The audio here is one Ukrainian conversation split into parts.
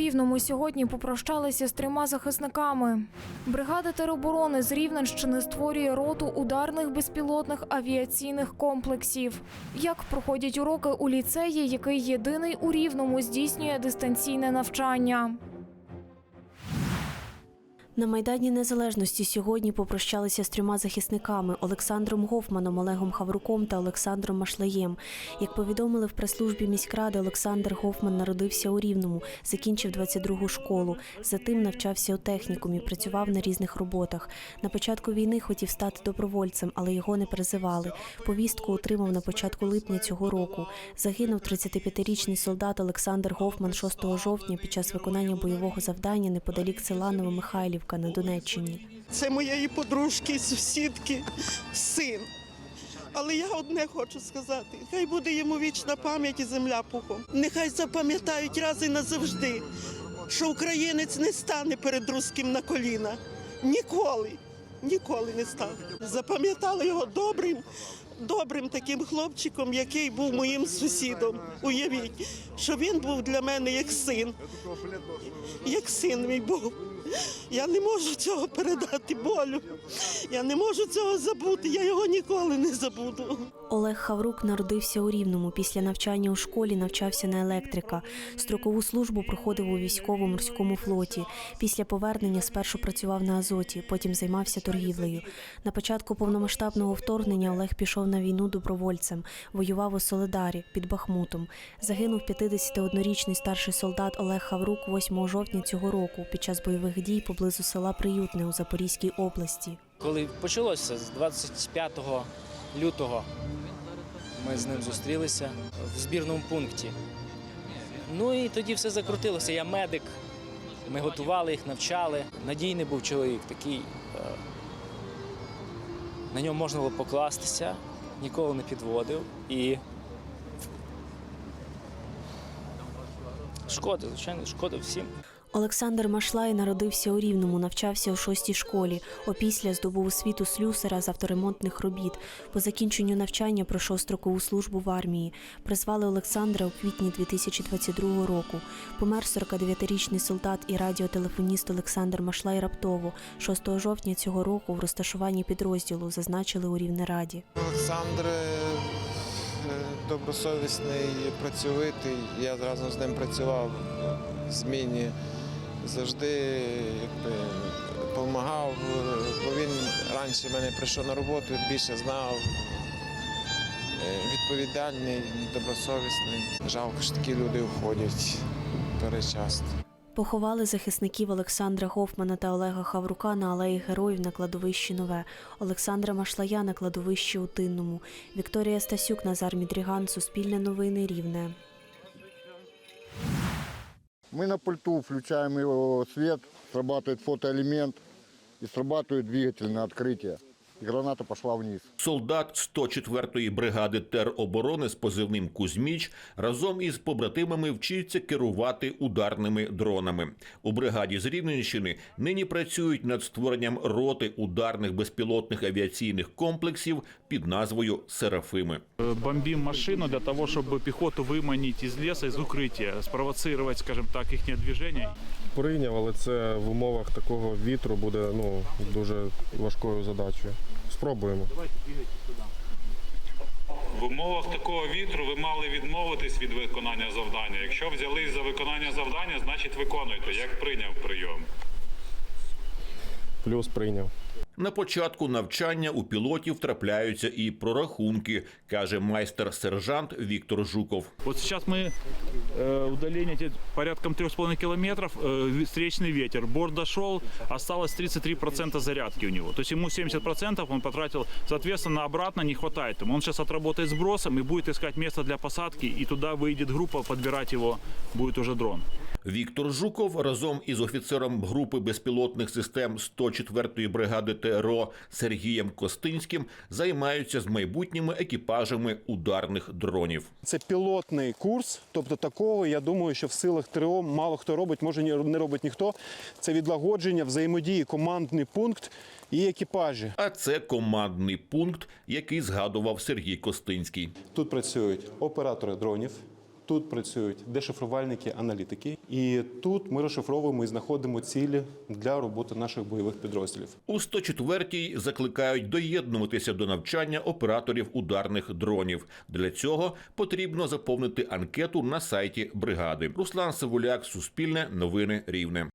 Рівному сьогодні попрощалися з трьома захисниками. Бригада тероборони з Рівненщини створює роту ударних безпілотних авіаційних комплексів. Як проходять уроки у ліцеї, який єдиний у Рівному здійснює дистанційне навчання. На Майдані Незалежності сьогодні попрощалися з трьома захисниками Олександром Гофманом, Олегом Хавруком та Олександром Машлаєм. Як повідомили в прес-службі міськради, Олександр Гофман народився у Рівному, закінчив 22-гу школу. Затим навчався у технікумі, працював на різних роботах. На початку війни хотів стати добровольцем, але його не призивали. Повістку отримав на початку липня цього року. Загинув 35-річний солдат Олександр Гофман 6 жовтня під час виконання бойового завдання неподалік села Новомихайлівка на Донеччині. Це моєї подружки, сусідки, син. Але я одне хочу сказати: хай буде йому вічна пам'ять і земля пухом. Нехай запам'ятають раз і назавжди, що українець не стане перед руським на коліна. Ніколи, ніколи не стане. Запам'ятали його добрим, добрим таким хлопчиком, який був моїм сусідом. Уявіть, що він був для мене як син, як син мій був. Я не можу цього передати болю. Я не можу цього забути. Я його ніколи не забуду. Олег Хаврук народився у Рівному. Після навчання у школі навчався на електрика. Строкову службу проходив у військово-морському флоті. Після повернення спершу працював на Азоті, потім займався торгівлею. На початку повномасштабного вторгнення Олег пішов на війну добровольцем. Воював у Соледарі під Бахмутом. Загинув 51-річний старший солдат Олег Хаврук 8 жовтня цього року під час бойових дій поблизу села Приютне у Запорізькій області. Коли почалося з 25 лютого, ми з ним зустрілися в збірному пункті. Ну і тоді все закрутилося. Я медик. Ми готували їх, навчали. Надійний був чоловік, такий. е, На нього можна було покластися, ніколи не підводив. І шкода, звичайно, шкода всім. Олександр Машлай народився у Рівному, навчався у шостій школі. Опісля здобув освіту слюсара з авторемонтних робіт. По закінченню навчання пройшов строкову службу в армії. Призвали Олександра у квітні 2022 року. Помер 49-річний солдат і радіотелефоніст Олександр Машлай раптово. 6 жовтня цього року в розташуванні підрозділу зазначили у Рівнераді. Олександр е, добросовісний, працьовитий. Я разом з ним працював в зміні. Завжди якби, допомагав, бо він раніше мене прийшов на роботу, більше знав. Е, Відповідальний, добросовісний. Жалко, що такі люди уходять перечасно. Поховали захисників Олександра Гофмана та Олега Хаврука на алеї героїв на кладовищі Нове, Олександра Машлая на кладовищі у Тинному, Вікторія Стасюк, Назар Мідріган, Суспільне новини Рівне. Мы на пульту включаем его свет, срабатывает фотоэлемент и срабатывает двигатель на открытие. И граната пошла вниз. Солдат 104-ї бригади тероборони з позивним Кузьміч разом із побратимами вчиться керувати ударними дронами. У бригаді з Рівненщини нині працюють над створенням роти ударних безпілотних авіаційних комплексів під назвою Серафими. бомбим машину для того, чтобы пехоту выманить из леса, из укрытия, спровоцировать, скажем так, их движение. прийняв, але це в умовах такого вітру буде ну, дуже важкою задачею. Спробуємо. В умовах такого вітру ви мали відмовитись від виконання завдання. Якщо взялись за виконання завдання, значить виконуйте, як прийняв прийом Плюс прийняв. На початку навчання у пілотів трапляються і прорахунки, каже майстер-сержант Віктор Жуков. Вот сейчас мы э, удаление где-то порядком 3,5 километров, э, встречный ветер, борт дошел, осталось 33% зарядки у него. То есть ему 70% он потратил, соответственно, обратно не хватает ему. Он сейчас отработает сбросом и будет искать место для посадки, и туда выйдет группа, подбирать его будет уже дрон. Віктор Жуков разом із офіцером групи безпілотних систем 104-ї бригади ТРО Сергієм Костинським займаються з майбутніми екіпажами ударних дронів. Це пілотний курс, тобто такого, я думаю, що в силах ТРО мало хто робить, може ні- не робить ніхто. Це відлагодження, взаємодії, командний пункт і екіпажі. А це командний пункт, який згадував Сергій Костинський. Тут працюють оператори дронів, тут працюють дешифрувальники, аналітики. І тут ми розшифровуємо і знаходимо цілі для роботи наших бойових підрозділів. У 104-й закликають доєднуватися до навчання операторів ударних дронів. Для цього потрібно заповнити анкету на сайті бригади. Руслан Савуляк, Суспільне, Новини Рівне.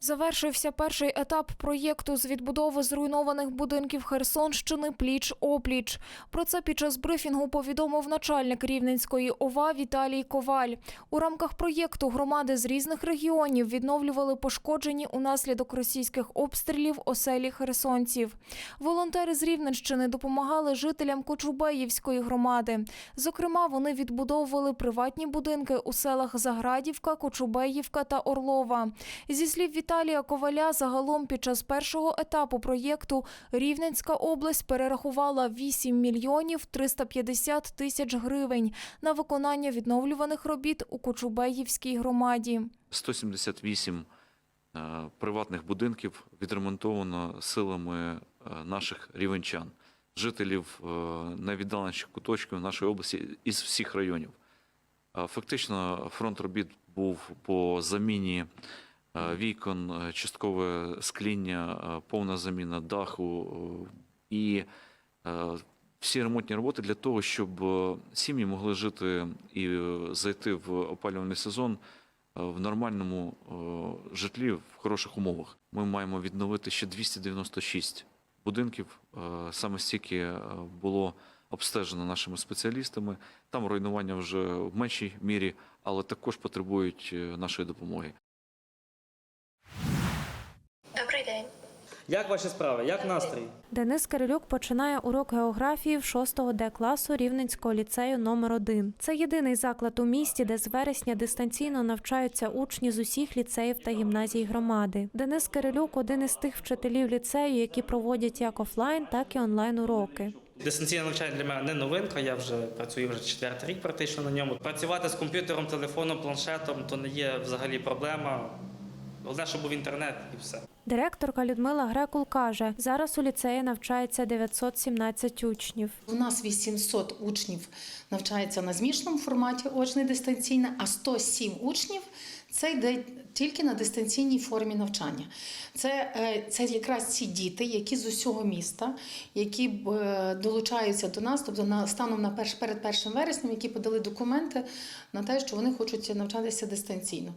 Завершився перший етап проєкту з відбудови зруйнованих будинків Херсонщини пліч опліч. Про це під час брифінгу повідомив начальник Рівненської ОВА Віталій Коваль. У рамках проєкту громади з різних регіонів відновлювали пошкоджені унаслідок російських обстрілів оселі херсонців. Волонтери з Рівненщини допомагали жителям Кочубеївської громади. Зокрема, вони відбудовували приватні будинки у селах Заградівка, Кочубеївка та Орлова. Зі слів Віталія Коваля, загалом під час першого етапу проєкту Рівненська область перерахувала 8 мільйонів 350 тисяч гривень на виконання відновлюваних робіт у Кочубеївській громаді. 178 е, приватних будинків відремонтовано силами е, наших рівенчан, жителів е, найвіддаленіших куточків нашої області із всіх районів. Фактично, фронт робіт був по заміні вікон, е, часткове скління, е, повна заміна даху е, і е, всі ремонтні роботи для того, щоб е, сім'ї могли жити і е, зайти в опалювальний сезон е, в нормальному е, житлі в хороших умовах. Ми маємо відновити ще 296 будинків. Е, Саме стільки е, було обстежено нашими спеціалістами. Там руйнування вже в меншій мірі, але також потребують е, нашої допомоги. Добрий день. Як ваші справи? Як настрій? Денис Кирилюк починає урок географії в 6 Д класу Рівненського ліцею номер 1 Це єдиний заклад у місті, де з вересня дистанційно навчаються учні з усіх ліцеїв та гімназій громади. Денис Кирилюк один із тих вчителів ліцею, які проводять як офлайн, так і онлайн уроки. Дистанційне навчання для мене не новинка. Я вже працюю вже четвертий рік практично на ньому. Працювати з комп'ютером, телефоном, планшетом то не є взагалі проблема. Головне, щоб був інтернет і все. Директорка Людмила Грекул каже, зараз у ліцеї навчається 917 учнів. У нас 800 учнів навчається на змішаному форматі очне дистанційне, а 107 учнів це йде тільки на дистанційній формі навчання. Це, е, це якраз ці діти, які з усього міста, які е, долучаються до нас, тобто на станом на перш, перед 1 вереснем, які подали документи на те, що вони хочуть навчатися дистанційно.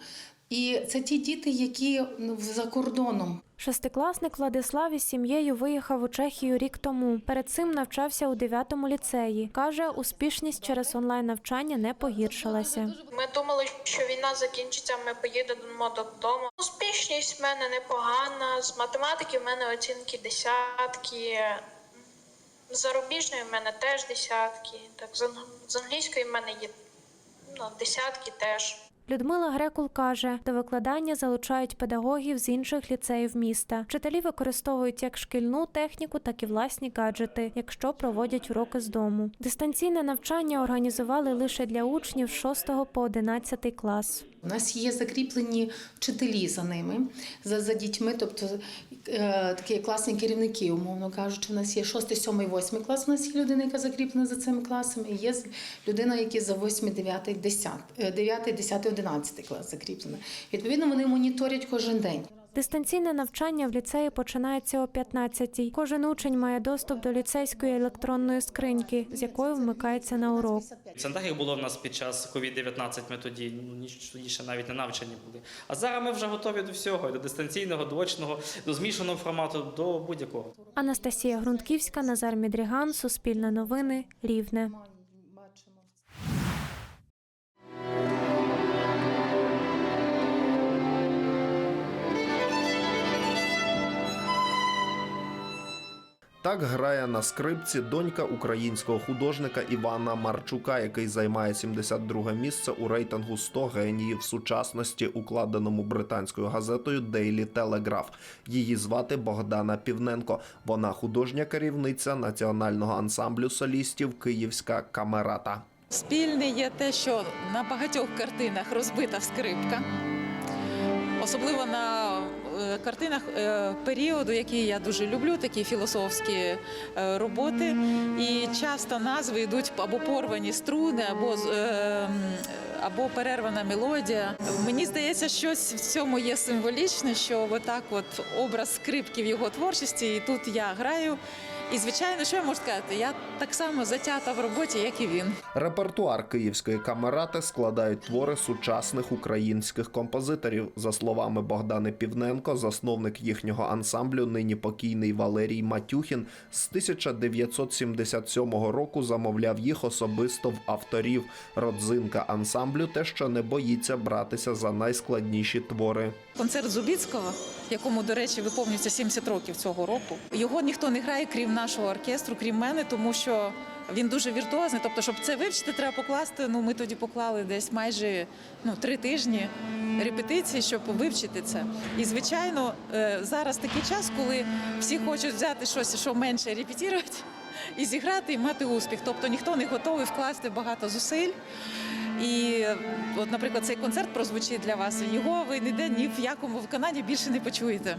І це ті діти, які ну, за кордоном Шестикласник Владислав із сім'єю виїхав у Чехію рік тому. Перед цим навчався у 9-му ліцеї. Каже, успішність через онлайн навчання не погіршилася. Ми думали, що війна закінчиться, ми поїдемо додому. Успішність в мене непогана. З математики в мене оцінки десятки. З Зарубіжної в мене теж десятки. Так, з з англійської в мене є ну, десятки теж. Людмила Грекул каже, до викладання залучають педагогів з інших ліцеїв міста. Вчителі використовують як шкільну техніку, так і власні гаджети, якщо проводять уроки з дому. Дистанційне навчання організували лише для учнів з 6 по 11 клас. У нас є закріплені вчителі за ними, за, за дітьми, тобто е, такі класні керівники, умовно кажучи. У нас є 6, 7, 8 клас. У нас є людина, яка закріплена за цими класами. І є людина, яка за 8, 9, 10, е, 9, 10, 11 клас закріплена. Відповідно, вони моніторять кожен день. Дистанційне навчання в ліцеї починається о 15-й. Кожен учень має доступ до ліцейської електронної скриньки, з якою вмикається на урок. Це не так, як було в нас під час COVID-19, ми тоді, ну, тоді ще навіть не навчені були. А зараз ми вже готові до всього, до дистанційного, до очного, до змішаного формату, до будь-якого. Анастасія Грунтківська, Назар Мідріган, Суспільне новини, Рівне. Так грає на скрипці донька українського художника Івана Марчука, який займає 72 місце у рейтингу 100 геніїв сучасності, укладеному британською газетою Daily Telegraph. Її звати Богдана Півненко. Вона художня керівниця національного ансамблю солістів Київська камерата. Спільне є те, що на багатьох картинах розбита скрипка, особливо на картинах е, періоду, який я дуже люблю, такі філософські е, роботи. І часто назви йдуть або порвані струни, або е, або перервана мелодія. Мені здається, щось в цьому є символічне, що отак, от образ скрипки в його творчості, і тут я граю. І звичайно, що я можу сказати? Я так само затята в роботі, як і він. Репертуар київської камерати складають твори сучасних українських композиторів. За словами Богдани Півненко, засновник їхнього ансамблю, нині покійний Валерій Матюхін, з 1977 року замовляв їх особисто в авторів. Родзинка ансамблю те, що не боїться братися за найскладніші твори. Концерт Зубіцького, якому, до речі, виповнюється 70 років цього року. Його ніхто не грає, крім нашого оркестру, крім мене, тому що він дуже віртуозний. Тобто, щоб це вивчити, треба покласти. Ну, ми тоді поклали десь майже ну, три тижні репетиції, щоб вивчити це. І звичайно, е, зараз такий час, коли всі хочуть взяти щось, що менше репетувати. І зіграти і мати успіх. Тобто ніхто не готовий вкласти багато зусиль. І от, наприклад, цей концерт прозвучить для вас. Його ви ніде ні в якому виконанні більше не почуєте.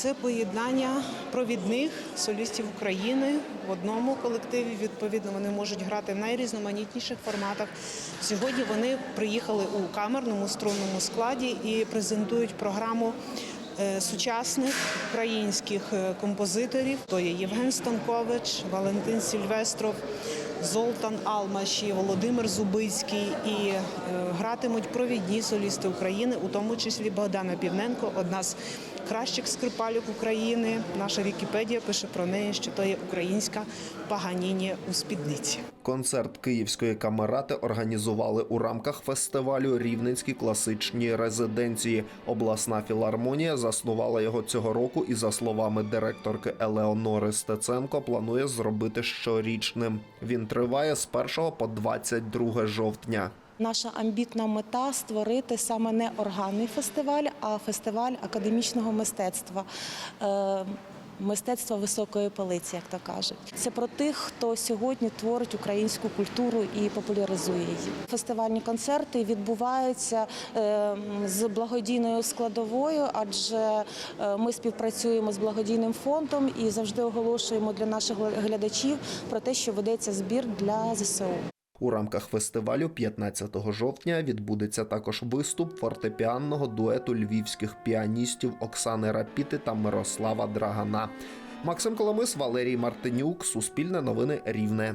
Це поєднання провідних солістів України в одному колективі. Відповідно, вони можуть грати в найрізноманітніших форматах. Сьогодні вони приїхали у камерному струнному складі і презентують програму е, сучасних українських е, композиторів. То є Євген Станкович, Валентин Сільвестров. Золтан Алмаші, Володимир Зубицький і е, гратимуть провідні солісти України, у тому числі Богдана Півненко, одна з кращих скрипалів України. Наша Вікіпедія пише про неї, що то є українська паганіні у спідниці. Концерт київської камерати організували у рамках фестивалю Рівненські класичні резиденції. Обласна філармонія заснувала його цього року і, за словами директорки Елеонори Стеценко, планує зробити щорічним. Він триває з 1 по 22 жовтня. Наша амбітна мета створити саме не органний фестиваль, а фестиваль академічного мистецтва. Е, Мистецтва високої полиці, як то кажуть, це про тих, хто сьогодні творить українську культуру і популяризує її. Фестивальні концерти відбуваються е, з благодійною складовою, адже е, ми співпрацюємо з благодійним фондом і завжди оголошуємо для наших глядачів про те, що ведеться збір для ЗСУ. У рамках фестивалю 15 жовтня відбудеться також виступ фортепіанного дуету львівських піаністів Оксани Рапіти та Мирослава Драгана. Максим Коломис, Валерій Мартинюк, Суспільне новини Рівне.